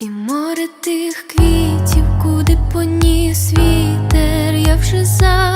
І море тих квітів, куди поніс вітер, я вже за